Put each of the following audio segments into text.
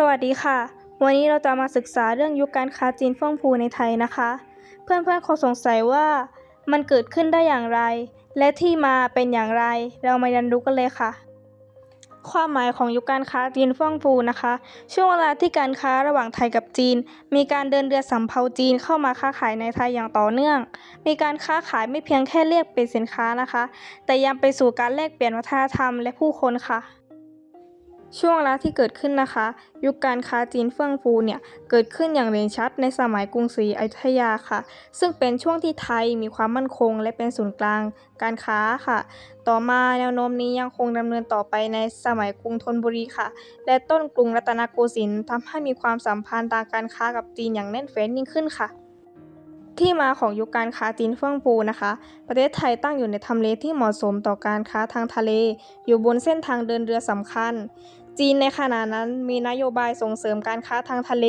สวัสดีค่ะ วันนี้เราจะมาศึกษาเรื่องยุคการค้าจีนเฟื่องฟูในไทยนะคะ เพื่อนๆคงสงสัยว่ามันเกิดขึ้นได้อย่างไร และที่มาเป็นอย่างไร เรามาเรียนรู้กันเลยค่ะ ความหมายของยุคการค้าจีนเฟื่องฟูนะคะ ช่วงเวลาที่การค้าระหว่างไทยกับจีน มีการเดินเรือสำเภาจีนเข้ามาค้าขายในไทยอย่างต่อเนื่อง มีการค้าขายไม่เพียงแค่เรียกเป็นสินค้านะคะ แต่ยังไปสู่การแลกเปลี่ยนวัฒนธรรมและผู้คนค่ะ ช่วงเวลาที่เกิดขึ้นนะคะ ยุคการค้าจีนเฟื่องฟูเนี่ยเกิดขึ้นอย่างเด่นชัดในสมัยกรุงศรีอยุธยาค่ะ ซึ่งเป็นช่วงที่ไทยมีความมั่นคง และเป็นศูนย์กลางการค้าค่ะ ต่อมาแนวโน้มนี้ยังคงดำเนินต่อไปในสมัยกรุงธนบุรีค่ะ และต้นกรุงรัตนโกสินทร์ทำให้มีความสัมพันธ์ทางการค้ากับจีนอย่างแน่นแฟ้นยิ่งขึ้นค่ะ ที่มาของยุคการค้าจีนเฟื่องฟูนะคะ ประเทศไทยตั้งอยู่ในทำเลที่เหมาะสมต่อการค้าทางทะเล อยู่บนเส้นทางเดินเรือสำคัญ จีนในขณะนั้นมีนโยบายส่งเสริมการค้าทางทะเล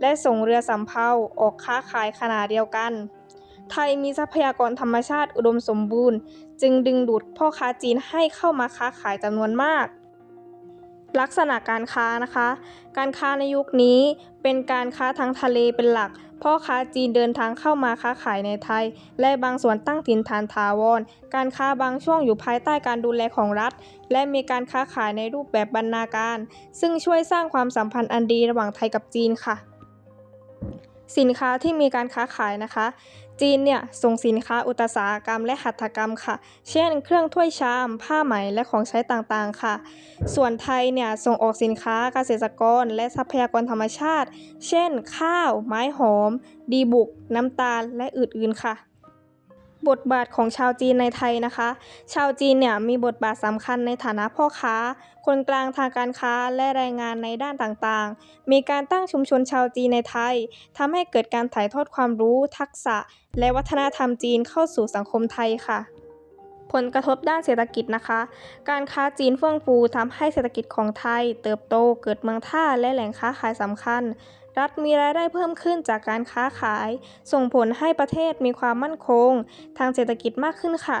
และส่งเรือสำเภาออกค้าขายขนาดเดียวกัน ไทยมีทรัพยากรธรรมชาติอุดมสมบูรณ์ จึงดึงดูดพ่อค้าจีนให้เข้ามาค้าขายจำนวนมากลักษณะการค้านะคะ การค้าในยุคนี้เป็นการค้าทางทะเลเป็นหลัก พ่อค้าจีนเดินทางเข้ามาค้าขายในไทย และบางส่วนตั้งถิ่นฐานถาวร การค้าบางช่วงอยู่ภายใต้การดูแลของรัฐ และมีการค้าขายในรูปแบบบรรณาการ ซึ่งช่วยสร้างความสัมพันธ์อันดีระหว่างไทยกับจีนค่ะ สินค้าที่มีการค้าขายนะคะ จีนเนี่ยส่งสินค้าอุตสาหกรรมและหัตถกรรมค่ะ เช่น เครื่องถ้วยชาม ผ้าไหมและของใช้ต่างๆค่ะ ส่วนไทยเนี่ยส่งออกสินค้าเกษตรกร และทรัพยากรธรรมชาติ เช่น ข้าว ไม้หอม ดีบุก น้ำตาลและอื่นๆค่ะ บทบาทของชาวจีนในไทยนะคะ ชาวจีนเนี่ยมีบทบาทสำคัญในฐานะพ่อค้า คนกลางทางการค้าและแรงงานในด้านต่างๆ มีการตั้งชุมชนชาวจีนในไทยทำให้เกิดการถ่ายทอดความรู้ ทักษะ และวัฒนธรรมจีนเข้าสู่สังคมไทยค่ะ ผลกระทบด้านเศรษฐกิจนะคะ การค้าจีนเฟื่องฟูทำให้เศรษฐกิจของไทย เติบโตเกิดเมืองท่าและแหล่งค้าขายสำคัญ รัฐมีรายได้เพิ่มขึ้นจากการค้าขาย ส่งผลให้ประเทศมีความมั่นคง ทางเศรษฐกิจมากขึ้นค่ะ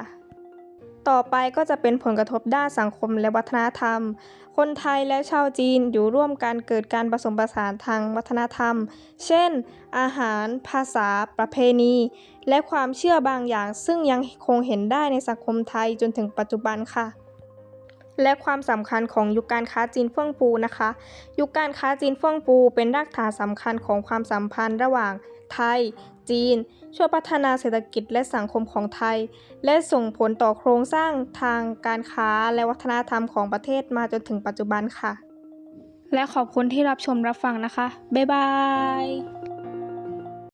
ต่อไปก็จะเป็นผลกระทบด้านสังคมและวัฒนธรรม คนไทยและชาวจีนอยู่ร่วมกันเกิดการผสมผสานทางวัฒนธรรม เช่น อาหาร ภาษา ประเพณี และความเชื่อบางอย่าง ซึ่งยังคงเห็นได้ในสังคมไทยจนถึงปัจจุบันค่ะ และความสำคัญของยุคการค้าจีนเฟื่องฟูนะคะ ยุคการค้าจีนเฟื่องฟูเป็นรากฐานสำคัญของความสัมพันธ์ระหว่างไทย จีน ช่วยพัฒนาเศรษฐกิจและสังคมของไทย และส่งผลต่อโครงสร้างทางการค้าและวัฒนธรรมของประเทศมาจนถึงปัจจุบันค่ะ และขอบคุณที่รับชมรับฟังนะคะ บ๊ายบาย